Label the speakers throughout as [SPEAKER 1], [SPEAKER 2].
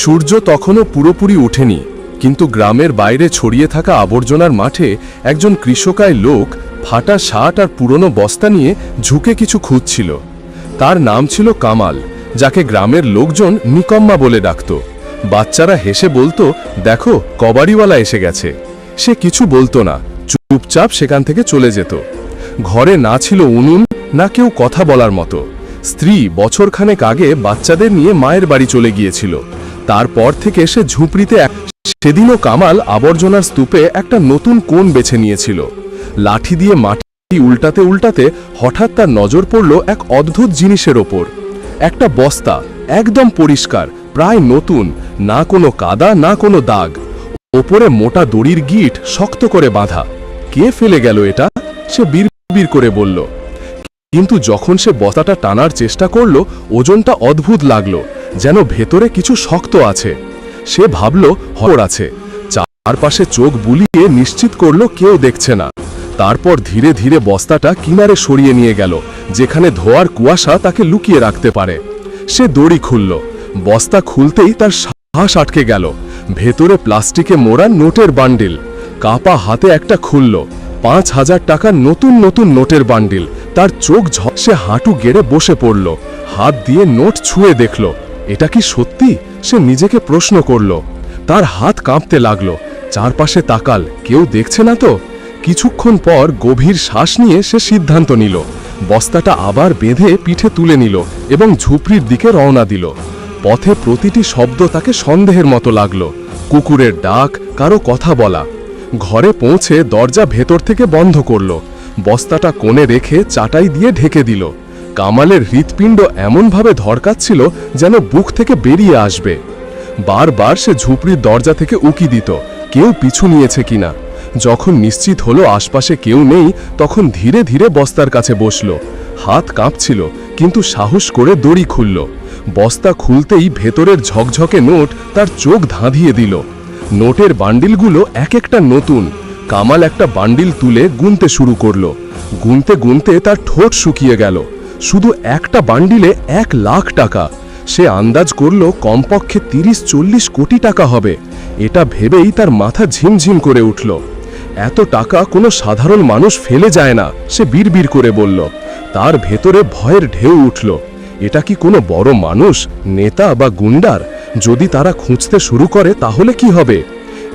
[SPEAKER 1] সূর্য তখনও পুরোপুরি ওঠেনি, কিন্তু গ্রামের বাইরে ছড়িয়ে থাকা আবর্জনার মাঠে একজন কৃষকায় লোক ফাটা শার্ট আর পুরনো বস্তা নিয়ে ঝুঁকে কিছু খুঁজছিল। তার নাম ছিল কামাল, যাকে গ্রামের লোকজন নিকম্মা বলে ডাকত। বাচ্চারা হেসে বলতো, দেখো, কবাড়িওয়ালা এসে গেছে। সে কিছু বলতো না, চুপচাপ সেখান থেকে চলে যেত। ঘরে না ছিল উনুন, না কেউ কথা বলার মতো। স্ত্রী বছরখানেক আগে বাচ্চাদের নিয়ে মায়ের বাড়ি চলে গিয়েছিল। তারপর থেকে সে ঝুপড়িতে সেদিনও কামাল আবর্জনার স্তূপে একটা নতুন কোণ বেছে নিয়েছিল। লাঠি দিয়ে মাটি উল্টাতে উল্টাতে হঠাৎ তার নজর পড়ল এক অদ্ভুত জিনিসের ওপর। একটা বস্তা, একদম পরিষ্কার, প্রায় নতুন, না কোনো কাদা, না কোনো দাগ। ওপরে মোটা দড়ির গিট শক্ত করে বাঁধা। কে ফেলে গেল এটা? সে বিড়বিড় করে বলল। কিন্তু যখন সে বস্তাটা টানার চেষ্টা করল, ওজনটা অদ্ভুত লাগল। যেন ভেতরে কিছু শক্ত আছে। সে ভাবল, হর আছে। চারপাশে চোখ বুলিয়ে নিশ্চিত করল কেউ দেখছে না। তারপর ধীরে ধীরে বস্তাটা কিনারে সরিয়ে নিয়ে গেল, যেখানে ধোয়ার কুয়াশা তাকে লুকিয়ে রাখতে পারে। সে দড়ি খুলল। বস্তা খুলতেই তার শ্বাস আটকে গেল। ভেতরে প্লাস্টিকে মোড়া নোটের বান্ডিল। কাপা হাতে একটা খুলল। পাঁচ হাজার টাকার নতুন নতুন নোটের বান্ডিল। তার চোখ ঝসে হাঁটু গেড়ে বসে পড়ল। হাত দিয়ে নোট ছুঁয়ে দেখল। এটা কি সত্যি? সে নিজেকে প্রশ্ন করল। তার হাত কাঁপতে লাগল। চারপাশে তাকাল। কেউ দেখছে না তো? কিছুক্ষণ পর গভীর শ্বাস নিয়ে সে সিদ্ধান্ত নিল। বস্তাটা আবার বেঁধে পিঠে তুলে নিল এবং ঝুপড়ির দিকে রওনা দিল। পথে প্রতিটি শব্দ তাকে সন্দেহের মতো লাগল। কুকুরের ডাক, কারও কথা বলা। ঘরে পৌঁছে দরজা ভেতর থেকে বন্ধ করল। বস্তাটা কোণে রেখে চাটাই দিয়ে ঢেকে দিল। কামালের হৃৎপিণ্ড এমনভাবে ধরকাচ্ছিল যেন বুক থেকে বেরিয়ে আসবে। বারবার সে ঝুপড়ির দরজা থেকে উকি দিত, কেউ পিছু নিয়েছে কিনা। যখন নিশ্চিত হলো আশপাশে কেউ নেই, তখন ধীরে ধীরে বস্তার কাছে বসল। হাত কাঁপছিল, কিন্তু সাহস করে দড়ি খুলল। বস্তা খুলতেই ভেতরের ঝকঝকে নোট তার চোখ ধাঁধিয়ে দিল। নোটের বান্ডিলগুলো এক একটা নতুন। কামাল একটা বান্ডিল তুলে গুনতে শুরু করল। গুনতে গুনতে তার ঠোঁট শুকিয়ে গেল। শুধু একটা বান্ডিলে এক লাখ টাকা। সে আন্দাজ করল কমপক্ষে তিরিশ চল্লিশ কোটি টাকা হবে। এটা ভেবেই তার মাথা ঝিমঝিম করে উঠল। এত টাকা কোনো সাধারণ মানুষ ফেলে যায় না, সে বিড়বিড় করে বলল। তার ভেতরে ভয়ের ঢেউ উঠল। এটা কি কোনো বড় মানুষ, নেতা বা গুন্ডার? যদি তারা খুঁজতে শুরু করে তাহলে কি হবে?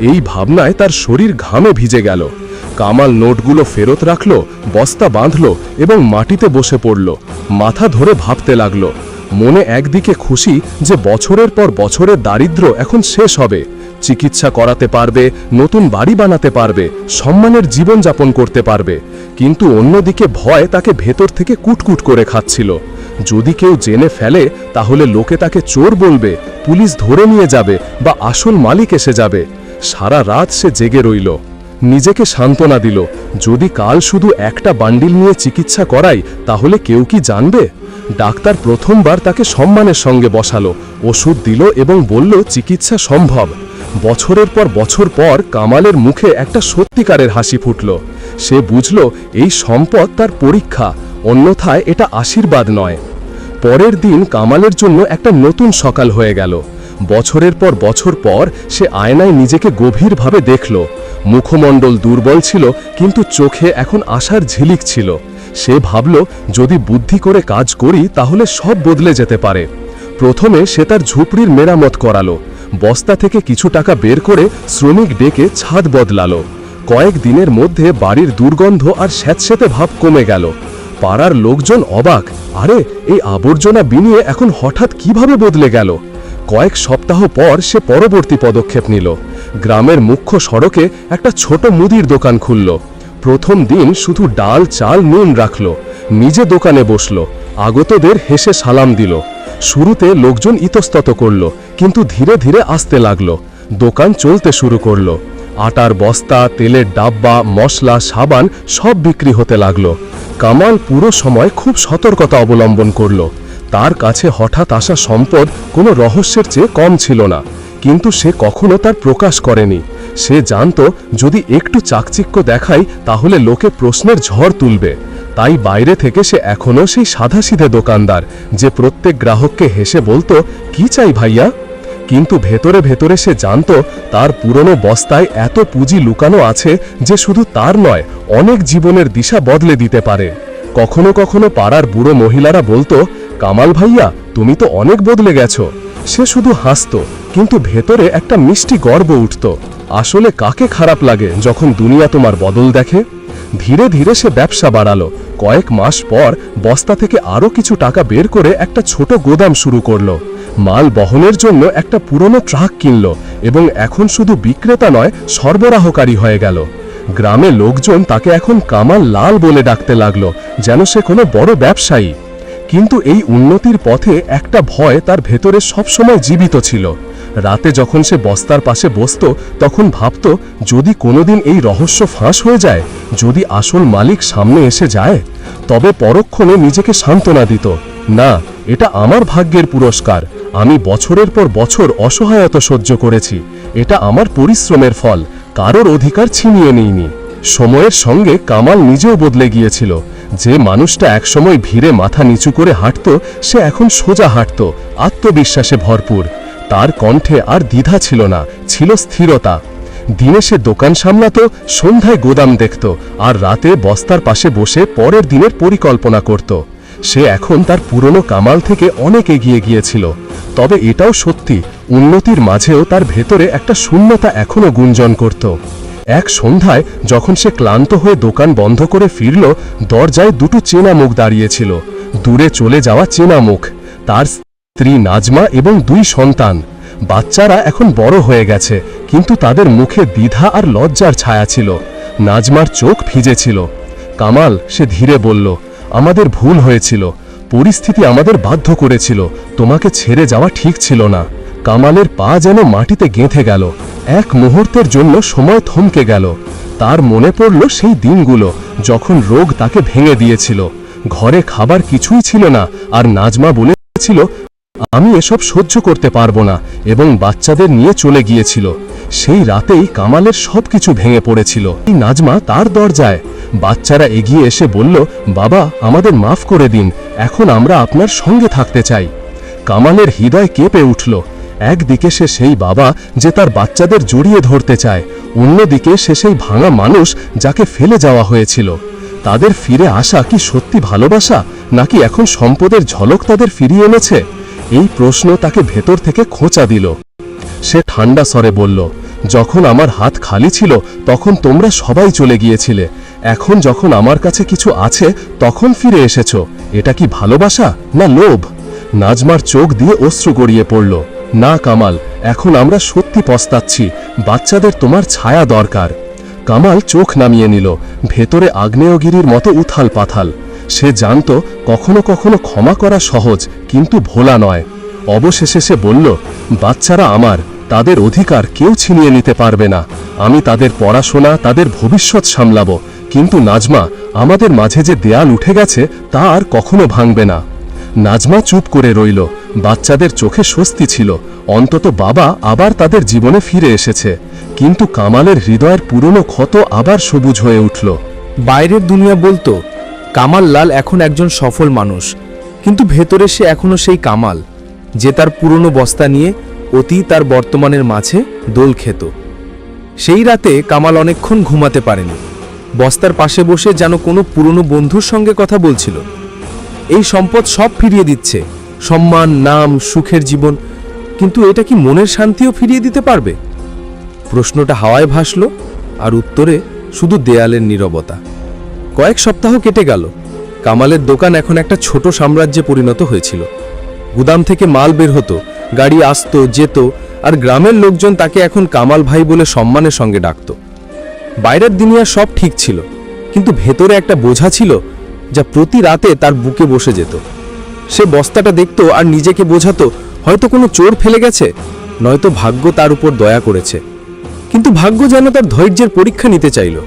[SPEAKER 1] এই ভাবনায় তার শরীর ঘামে ভিজে গেল। কামাল নোটগুলো ফেরত রাখল, বস্তা বাঁধল এবং মাটিতে বসে পড়ল। মাথা ধরে ভাবতে লাগল। মনে একদিকে খুশি যে বছরের পর বছরের দারিদ্র্য এখন শেষ হবে। চিকিৎসা করাতে পারবে, নতুন বাড়ি বানাতে পারবে, সম্মানের জীবন যাপন করতে পারবে। কিন্তু অন্যদিকে ভয় তাকে ভেতর থেকে কুটকুট করে খাচ্ছিল। যদি কেউ জেনে ফেলে, তাহলে লোকে তাকে চোর বলবে, পুলিশ ধরে নিয়ে যাবে বা আসল মালিক এসে যাবে। সারা রাত সে জেগে রইল। নিজেকে সান্ত্বনা দিল, যদি কাল শুধু একটা বান্ডিল নিয়ে চিকিৎসা করাই, তাহলে কেউ কি জানবে? ডাক্তার প্রথমবার তাকে সম্মানের সঙ্গে বসালো, ওষুধ দিল এবং বলল, চিকিৎসা সম্ভব। বছরের পর বছর পর কামালের মুখে একটা সত্যিকারের হাসি ফুটল। সে বুঝল, এই সম্পদ তার পরীক্ষা, অন্যথায় এটা আশীর্বাদ নয়। পরের দিন কামালের জন্য একটা নতুন সকাল হয়ে গেল। বছরের পর বছর পর সে আয়নায় নিজেকে গভীরভাবে দেখল। মুখমণ্ডল দুর্বল ছিল, কিন্তু চোখে এখন আশার ঝিলিক ছিল। সে ভাবল, যদি বুদ্ধি করে কাজ করি, তাহলে সব বদলে যেতে পারে। প্রথমে সে তার ঝুপড়ির মেরামত করালো। বস্তা থেকে কিছু টাকা বের করে শ্রমিক ডেকে ছাদ বদলালো। কয়েক দিনের মধ্যে বাড়ির দুর্গন্ধ আর স্যাঁতস্যাঁতে ভাব কমে গেল। পাড়ার লোকজন অবাক, আরে, এই আবর্জনা বিনিয়ে এখন হঠাৎ কীভাবে বদলে গেল? কয়েক সপ্তাহ পর সে পরবর্তী পদক্ষেপ নিল। গ্রামের মুখ্য সড়কে একটা ছোট মুদির দোকান খুলল। প্রথম দিন শুধু ডাল, চাল, নুন রাখল। নিজে দোকানে বসল। আগতদের হেসে সালাম দিল। শুরুতে লোকজন ইতস্তত করল, কিন্তু ধীরে ধীরে আসতে লাগল। দোকান চলতে শুরু করল। আটার বস্তা, তেলের ডাব্বা, মশলা, সাবান সব বিক্রি হতে লাগল। কামাল পুরো সময় খুব সতর্কতা অবলম্বন করল। তার কাছে হঠাৎ আসা সম্পদ কোনো রহস্যের চেয়ে কম ছিল না। কিন্তু সে কখনো তার প্রকাশ করেনি। সে জানত, যদি একটু চাকচিক্য দেখায়, তাহলে লোকে প্রশ্নের ঝড় তুলবে। তাই বাইরে থেকে সে এখনও সেই সাধাসিধে দোকানদার, যে প্রত্যেক গ্রাহককে হেসে বলতো, কি চাই ভাইয়া? কিন্তু ভেতরে ভেতরে সে জানত, তার পুরনো বস্তায় এত পুঁজি লুকানো আছে যে শুধু তার নয়, অনেক জীবনের দিশা বদলে দিতে পারে। কখনো কখনো পাড়ার বুড়ো মহিলারা বলতো কামাল ভাইয়া, তুমি তো অনেক বদলে গেছো। সে শুধু হাসত, কিন্তু ভেতরে একটা মিষ্টি গর্ব উঠত। আসলে কাকে খারাপ লাগে যখন দুনিয়া তোমার বদল দেখে? ধীরে ধীরে সে ব্যবসা বাড়ালো। কয়েক মাস পর বস্তা থেকে আরও কিছু টাকা বের করে একটা ছোট গোদাম শুরু করল। মাল বহনের জন্য একটা পুরনো ট্রাক কিনল এবং এখন শুধু বিক্রেতা নয়, সরবরাহকারী হয়ে গেল। গ্রামে লোকজন তাকে এখন কামাল লাল বলে ডাকতে লাগল, যেন সে কোনো বড় ব্যবসায়ী। কিন্তু এই উন্নতির পথে একটা ভয় তার ভেতরে সবসময় জীবিত ছিল। রাতে যখন সে বস্তার পাশে বসতো, তখন ভাবত, যদি কোনোদিন এই রহস্য ফাঁস হয়ে যায়, যদি আসল মালিক সামনে এসে যায়, তবে পরক্ষণে নিজেকে সান্ত্বনা দিত। না, এটা আমার ভাগ্যের পুরস্কার। আমি বছরের পর বছর অসহায়তা সহ্য করেছি। এটা আমার পরিশ্রমের ফল। কারোর অধিকার ছিনিয়ে নিইনি। সময়ের সঙ্গে কামাল নিজেও বদলে গিয়েছিল। যে মানুষটা একসময় ভিড়ে মাথা নিচু করে হাঁটত, সে এখন সোজা হাঁটত, আত্মবিশ্বাসে ভরপুর। তার কণ্ঠে আর দ্বিধা ছিল না, ছিল স্থিরতা। দিনে সে দোকান সামলাতো, সন্ধ্যায় গোদাম দেখত, আর রাতে বস্তার পাশে বসে পরের দিনের পরিকল্পনা করত। সে এখন তার পুরনো কামাল থেকে অনেক এগিয়ে গিয়েছিল। তবে এটাও সত্যি, উন্নতির মাঝেও তার ভেতরে একটা শূন্যতা এখনও গুঞ্জন করত। এক সন্ধ্যায় যখন সে ক্লান্ত হয়ে দোকান বন্ধ করে ফিরল, দরজায় দুটো চেনা মুখ দাঁড়িয়েছিল। দূরে চলে যাওয়া চেনা মুখ। তার স্ত্রী নাজমা এবং দুই সন্তান। বাচ্চারা এখন বড় হয়ে গেছে, কিন্তু তাদের মুখে দ্বিধা আর লজ্জার ছায়া ছিল। নাজমার চোখ ভিজেছিল। কামাল, সে ধীরে বলল, আমাদের ভুল হয়েছিল। পরিস্থিতি আমাদের বাধ্য করেছিল। তোমাকে ছেড়ে যাওয়া ঠিক ছিল না। কামালের পা যেন মাটিতে গেঁথে গেল। এক মুহূর্তের জন্য সময় থমকে গেল। তার মনে পড়ল সেই দিনগুলো, যখন রোগ তাকে ভেঙে দিয়েছিল। ঘরে খাবার কিছুই ছিল না, আর নাজমা বলেছিল আমি এসব সহ্য করতে পারব না, এবং বাচ্চাদের নিয়ে চলে গিয়েছিল। সেই রাতেই কামালের সবকিছু ভেঙে পড়েছিল। এই নাজমা তার দরজায়। বাচ্চারা এগিয়ে এসে বলল, বাবা, আমাদের মাফ করে দিন, এখন আমরা আপনার সঙ্গে থাকতে চাই। কামালের হৃদয় কেঁপে উঠল। একদিকে সে সেই বাবা যে তার বাচ্চাদের জড়িয়ে ধরতে চায়, অন্যদিকে সে সেই ভাঙা মানুষ যাকে ফেলে যাওয়া হয়েছিল। তাদের ফিরে আসা কি সত্যি ভালোবাসা, নাকি এখন সম্পদের ঝলক তাদের ফিরিয়ে এনেছে? এই প্রশ্ন তাকে ভেতর থেকে খোঁচা দিল। সে ঠান্ডা স্বরে বলল, যখন আমার হাত খালি ছিল, তখন তোমরা সবাই চলে গিয়েছিলে। এখন যখন আমার কাছে কিছু আছে, তখন ফিরে এসেছ। এটা কি ভালোবাসা, না লোভ? নাজমার চোখ দিয়ে অশ্রু গড়িয়ে পড়ল। না কামাল, এখন আমরা সত্যি পস্তাচ্ছি, বাচ্চাদের তোমার ছায়া দরকার। কামাল চোখ নামিয়ে নিল, ভেতরে আগ্নেয়গিরির মতো উথাল পাথাল। সে জানত, কখনো কখনো ক্ষমা করা সহজ, কিন্তু ভোলা নয়। অবশেষে সে বলল, বাচ্চারা আমার, তাদের অধিকার কেউ ছিনিয়ে নিতে পারবে না। আমি তাদের পড়াশোনা, তাদের ভবিষ্যৎ সামলাব। কিন্তু নাজমা, আমাদের মাঝে যে দেয়াল উঠে গেছে, তা আর কখনো ভাঙবে না। নাজমা চুপ করে রইল বাচ্চাদের চোখে স্বস্তি ছিল। অন্তত বাবা আবার তাদের জীবনে ফিরে এসেছে। কিন্তু কামালের হৃদয়ের পুরনো ক্ষত আবার সবুজ হয়ে উঠল।
[SPEAKER 2] বাইরের দুনিয়া বলতো, কামাল লাল এখন একজন সফল মানুষ। কিন্তু ভেতরে সে এখনও সেই কামাল, যে তার পুরনো বস্তা নিয়ে অতি তার বর্তমানের মাঝে দোল খেত। সেই রাতে কামাল অনেকক্ষণ ঘুমাতে পারেনি। বস্তার পাশে বসে যেন কোনো পুরনো বন্ধুর সঙ্গে কথা বলছিল। এই সম্পদ সব ফিরিয়ে দিচ্ছে। সম্মান, নাম, সুখের জীবন, কিন্তু এটা কি মনের শান্তিও ফিরিয়ে দিতে পারবে? প্রশ্নটা হাওয়ায় ভাসল, আর উত্তরে শুধু দেয়ালের নীরবতা। কয়েক সপ্তাহ কেটে গেল। কামালের দোকান এখন একটা ছোট সাম্রাজ্যে পরিণত হয়েছিল। গুদাম থেকে মাল বের হতো, গাড়ি আসতো, যেত, আর গ্রামের লোকজন তাকে এখন কামাল ভাই বলে সম্মানের সঙ্গে ডাকত। বাইরের দুনিয়া সব ঠিক ছিল, কিন্তু ভেতরে একটা বোঝা ছিল যা প্রতি রাতে তার বুকে বসে যেত। সে বস্তাটা দেখতো আর নিজেকে বোঝাতো, হয়তো কোনো চোর ফেলে গেছে, নয়তো ভাগ্য তার উপর দয়া করেছে। কিন্তু ভাগ্য যেন তার ধৈর্যের পরীক্ষা নিতে চাইল।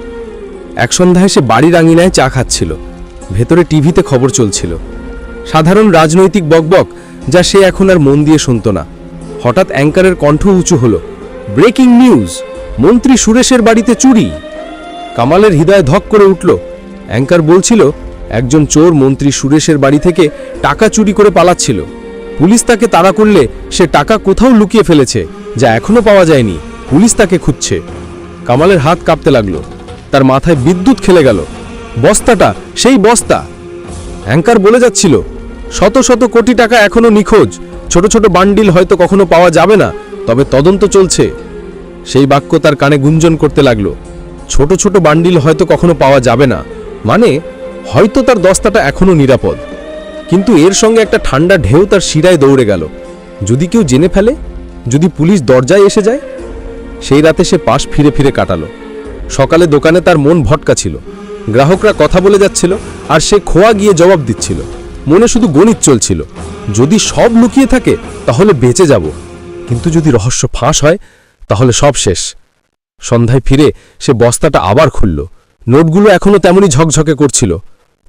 [SPEAKER 2] এক সন্ধ্যায় সে বাড়ির আঙিনায় চা খাচ্ছিল। ভেতরে টিভিতে খবর চলছিল। সাধারণ রাজনৈতিক বকবক, যা সে এখন আর মন দিয়ে শুনত না। হঠাৎ অ্যাঙ্কারের কণ্ঠ উঁচু হলো, ব্রেকিং নিউজ! মন্ত্রী সুরেশের বাড়িতে চুরি! কামালের হৃদয় ধক করে উঠল। অ্যাঙ্কার বলছিল একজন চোর মন্ত্রী সুরেশের বাড়ি থেকে টাকা চুরি করে পালাচ্ছিল। পুলিশ তাকে তাড়া করলে সে টাকা কোথাও লুকিয়ে ফেলেছে, যা এখনও পাওয়া যায়নি। পুলিশ তাকে খুঁজছে। কামালের হাত কাঁপতে লাগল। তার মাথায় বিদ্যুৎ খেলে গেল। বস্তাটা, সেই বস্তা! অ্যাঙ্কার বলে যাচ্ছিল, শত শত কোটি টাকা এখনও নিখোঁজ। ছোট ছোট বান্ডিল হয়তো কখনো পাওয়া যাবে না, তবে তদন্ত চলছে। সেই বাক্য তার কানে গুঞ্জন করতে লাগল। ছোট ছোট বান্ডিল হয়তো কখনো পাওয়া যাবে না। মানে হয়তো তার দস্তাটা এখনও নিরাপদ। কিন্তু এর সঙ্গে একটা ঠান্ডা ঢেউ তার শিরায় দৌড়ে গেল। যদি কেউ জেনে ফেলে, যদি পুলিশ দরজায় এসে যায়, সেই রাতে সে পাশ ফিরে ফিরে কাটালো। সকালে দোকানে তার মন ভটকা ছিল। গ্রাহকরা কথা বলে যাচ্ছিল আর সে খোয়া গিয়ে জবাব দিচ্ছিল। মনে শুধু গণিত চলছিল। যদি সব লুকিয়ে থাকে, তাহলে বেঁচে যাব। কিন্তু যদি রহস্য ফাঁস হয়, তাহলে সব শেষ। সন্ধ্যায় ফিরে সে বস্তাটা আবার খুলল। নোটগুলো এখনও তেমনই ঝকঝকে করছিল।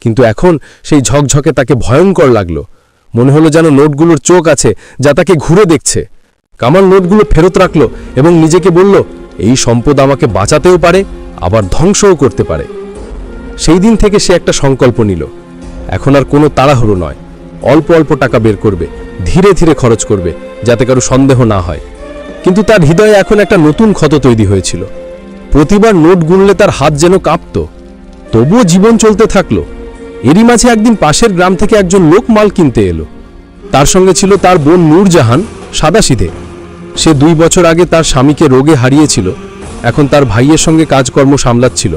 [SPEAKER 2] কিন্তু এখন সেই ঝকঝকে তাকে ভয়ঙ্কর লাগল। মনে হলো যেন নোটগুলোর চোখ আছে যা তাকে ঘুরে দেখছে। কামাল নোটগুলো ফেরত রাখল এবং নিজেকে বলল, এই সম্পদ আমাকে বাঁচাতেও পারে, আবার ধ্বংসও করতে পারে। সেই দিন থেকে সে একটা সংকল্প নিল। এখন আর কোনো তাড়াহুড়ো নয়। অল্প অল্প টাকা বের করবে, ধীরে ধীরে খরচ করবে, যাতে কারও সন্দেহ না হয়। কিন্তু তার হৃদয়ে এখন একটা নতুন ক্ষত তৈরি হয়েছিল। প্রতিবার নোট গুনলে তার হাত যেন কাঁপত। তবুও জীবন চলতে থাকল। এরই মাঝে একদিন পাশের গ্রাম থেকে একজন লোক মাল কিনতে এলো। তার সঙ্গে ছিল তার বোন নূরজাহান, সাদাসিধে। সে দুই বছর আগে তার স্বামীকে রোগে হারিয়েছিল, এখন তার ভাইয়ের সঙ্গে কাজকর্ম সামলাচ্ছিল।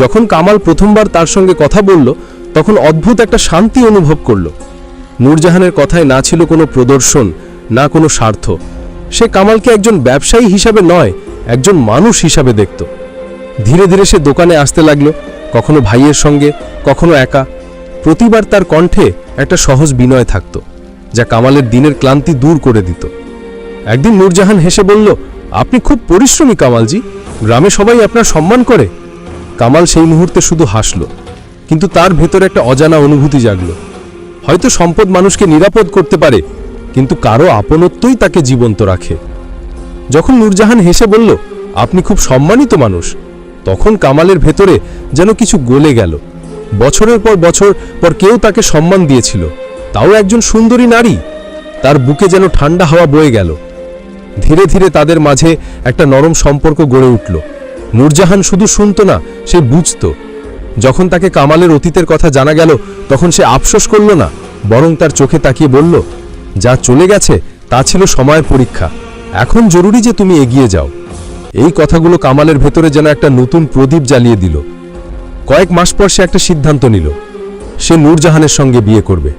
[SPEAKER 2] যখন কামাল প্রথমবার তার সঙ্গে কথা বলল, তখন অদ্ভুত একটা শান্তি অনুভব করল। নূরজাহানের কথায় না ছিল কোনো প্রদর্শন, না কোনো স্বার্থ। সে কামালকে একজন ব্যবসায়ী হিসাবে নয়, একজন মানুষ হিসাবে দেখত। ধীরে ধীরে সে দোকানে আসতে লাগল কখনো ভাইয়ের সঙ্গে, কখনো একা। প্রতিবার তার কণ্ঠে একটা সহজ বিনয় থাকত, যা কামালের দিনের ক্লান্তি দূর করে দিত। একদিন নূরজাহান হেসে বলল, আপনি খুব পরিশ্রমী কামালজি, গ্রামে সবাই আপনার সম্মান করে। কামাল সেই মুহূর্তে শুধু হাসল, কিন্তু তার ভেতরে একটা অজানা অনুভূতি জাগল। হয়তো সম্পদ মানুষকে নিরাপদ করতে পারে, কিন্তু কারও আপনত্বই তাকে জীবন্ত রাখে। যখন নূরজাহান হেসে বলল, আপনি খুব সম্মানিত মানুষ তখন কামালের ভেতরে যেন কিছু গলে গেল। বছরের পর বছর পর কেউ তাকে সম্মান দিয়েছিল। তাও একজন সুন্দরী নারী। তার বুকে যেন ঠান্ডা হাওয়া বয়ে গেল। ধীরে ধীরে তাদের মাঝে একটা নরম সম্পর্ক গড়ে উঠল। নূরজাহান শুধু শুনত না, সে বুঝত। যখন তাকে কামালের অতীতের কথা জানা গেল, তখন সে আফসোস করল না, বরং তার চোখে তাকিয়ে বলল, যা চলে গেছে, তা ছিল সময়ের পরীক্ষা। এখন জরুরি যে তুমি এগিয়ে যাও। এই কথাগুলো কামালের ভেতরে যেন একটা নতুন প্রদীপ জ্বালিয়ে দিল। কয়েক মাস পর সে একটা সিদ্ধান্ত নিল। সে নূরজাহানের সঙ্গে বিয়ে করবে।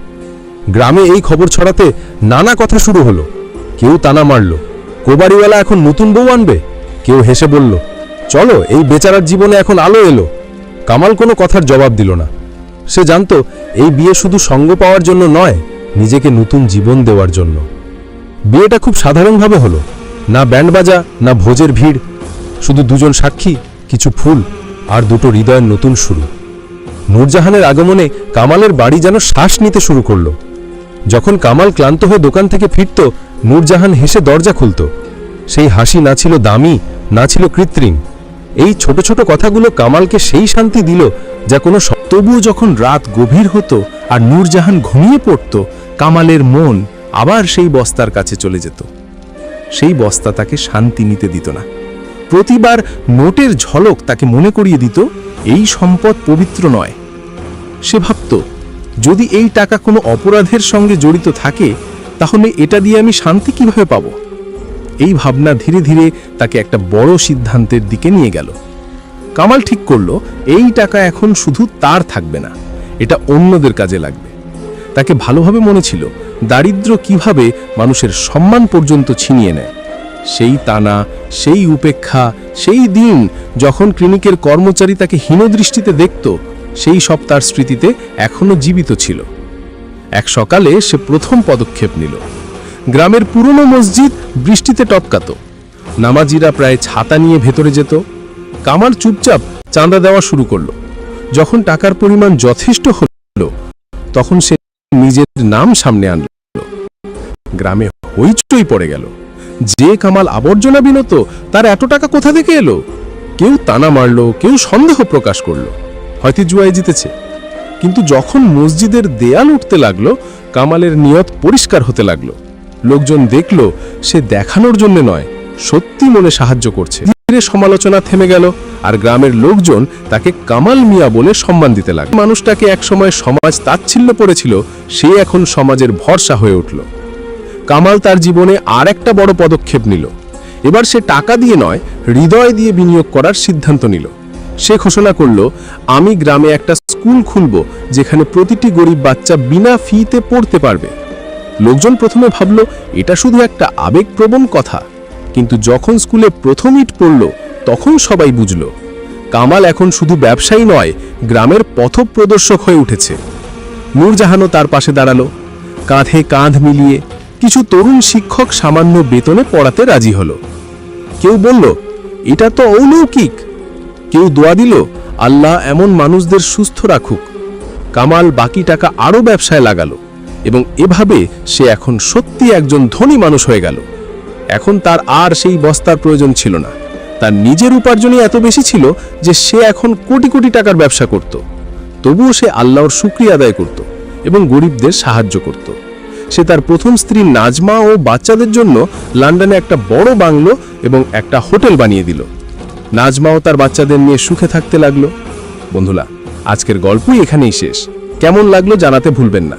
[SPEAKER 2] গ্রামে এই খবর ছড়াতে নানা কথা শুরু হলো। কেউ তানা মারল। কোবাড়িওয়ালা এখন নতুন বউ আনবে? কেউ হেসে বলল, চলো, এই বেচারার জীবনে এখন আলো এলো। কামাল কোনো কথার জবাব দিল না। সে জানতো, এই বিয়ে শুধু সঙ্গ পাওয়ার জন্য নয়, নিজেকে নতুন জীবন দেওয়ার জন্য। বিয়েটা খুব সাধারণভাবে হলো। না ব্যান্ড বাজা, না ভোজের ভিড়, শুধু দুজন সাক্ষী, কিছু ফুল আর দুটো হৃদয়ের নতুন শুরু। নূরজাহানের আগমনে কামালের বাড়ি যেন শ্বাস নিতে শুরু করল। যখন কামাল ক্লান্ত হয়ে দোকান থেকে ফিরত, নূরজাহান হেসে দরজা খুলত। সেই হাসি না ছিল দামি, না ছিল কৃত্রিম। এই ছোট ছোট কথাগুলো কামালকে সেই শান্তি দিল যা কোনো
[SPEAKER 3] তবুও যখন রাত গভীর হতো আর নূরজাহান ঘুমিয়ে পড়ত, কামালের মন আবার সেই বস্তার কাছে চলে যেত। সেই বস্তা তাকে শান্তি নিতে দিত না। প্রতিবার নোটের ঝলক তাকে মনে করিয়ে দিত, এই সম্পদ পবিত্র নয়। সে ভাবত, যদি এই টাকা কোনো অপরাধের সঙ্গে জড়িত থাকে, তাহলে এটা দিয়ে আমি শান্তি কীভাবে পাব? এই ভাবনা ধীরে ধীরে তাকে একটা বড় সিদ্ধান্তের দিকে নিয়ে গেল। কামাল ঠিক করল, এই টাকা এখন শুধু তার থাকবে না, এটা অন্যদের কাজে লাগবে। তাকে ভালোভাবে মনে ছিল দারিদ্র্য কীভাবে মানুষের সম্মান পর্যন্ত ছিনিয়ে নেয়? সেই তানা, সেই উপেক্ষা, সেই দিন যখন ক্লিনিকের কর্মচারী তাকে হীনদৃষ্টিতে দেখত, সেই সব তার স্মৃতিতে এখনও জীবিত ছিল। এক সকালে সে প্রথম পদক্ষেপ নিল। গ্রামের পুরনো মসজিদ বৃষ্টিতে টপকাত। নামাজিরা প্রায় ছাতা নিয়ে ভেতরে যেত। কামাল চুপচাপ চাঁদা দেওয়া শুরু করল। যখন টাকার পরিমাণ যথেষ্ট হলো, তখন সে নিজের নাম সামনে আনল। গ্রামে হইচই পড়ে গেল। যে কামাল আবর্জনা বিনত, তার এত টাকা কোথা থেকে এলো? কেউ তানা মারলো, কেউ সন্দেহ প্রকাশ করল। হয়তো জুয়ায় জিতেছে। কিন্তু যখন মসজিদের দেয়াল উঠতে লাগল,
[SPEAKER 2] কামালের নিয়ত পরিষ্কার হতে লাগল। লোকজন দেখল, সে দেখানোর জন্য নয়, সত্যি মনে সাহায্য করছে। ধীরে সমালোচনা থেমে গেল, আর গ্রামের লোকজন তাকে কামাল মিয়া বলে সম্মান দিতে লাগল। মানুষটাকে একসময় সমাজ তাচ্ছিল্য পড়েছিল, সে এখন সমাজের ভরসা হয়ে উঠল। কামাল তার জীবনে আর একটা বড় পদক্ষেপ নিল। এবার সে টাকা দিয়ে নয়, হৃদয় দিয়ে বিনিয়োগ করার সিদ্ধান্ত নিল। সে ঘোষণা করল, আমি গ্রামে একটা স্কুল খুলব, যেখানে প্রতিটি গরিব বাচ্চা বিনা ফিতে পড়তে পারবে। লোকজন প্রথমে ভাবল, এটা শুধু একটা আবেগপ্রবণ কথা। কিন্তু যখন স্কুলে প্রথম ইট পড়ল, তখন সবাই বুঝল। কামাল এখন শুধু ব্যবসায়ী নয়, গ্রামের পথপ্রদর্শক হয়ে উঠেছে। নূরজাহানও তার পাশে দাঁড়াল। কাঁধে কাঁধ মিলিয়ে কিছু তরুণ শিক্ষক সামান্য বেতনে পড়াতে রাজি হলো। কেউ বলল, এটা তো অলৌকিক। কেউ দোয়া দিল, আল্লাহ এমন মানুষদের সুস্থ রাখুক। কামাল বাকি টাকা আরও ব্যবসায় লাগালো এবং এভাবে সে এখন সত্যি একজন ধনী মানুষ হয়ে গেল। এখন তার আর সেই বস্তার প্রয়োজন ছিল না। তার নিজের উপার্জনই এত বেশি ছিল যে সে এখন কোটি কোটি টাকার ব্যবসা করত। তবুও সে আল্লাহর শুক্রিয়া আদায় করত এবং গরিবদের সাহায্য করত। সে তার প্রথম স্ত্রী নাজমা ও বাচ্চাদের জন্য লন্ডনে একটা বড় বাংলো এবং একটা হোটেল বানিয়ে দিল। নাজমাও তার বাচ্চাদের নিয়ে সুখে থাকতে লাগল। বন্ধুরা, আজকের গল্পই এখানেই শেষ। কেমন লাগল জানাতে ভুলবেন না।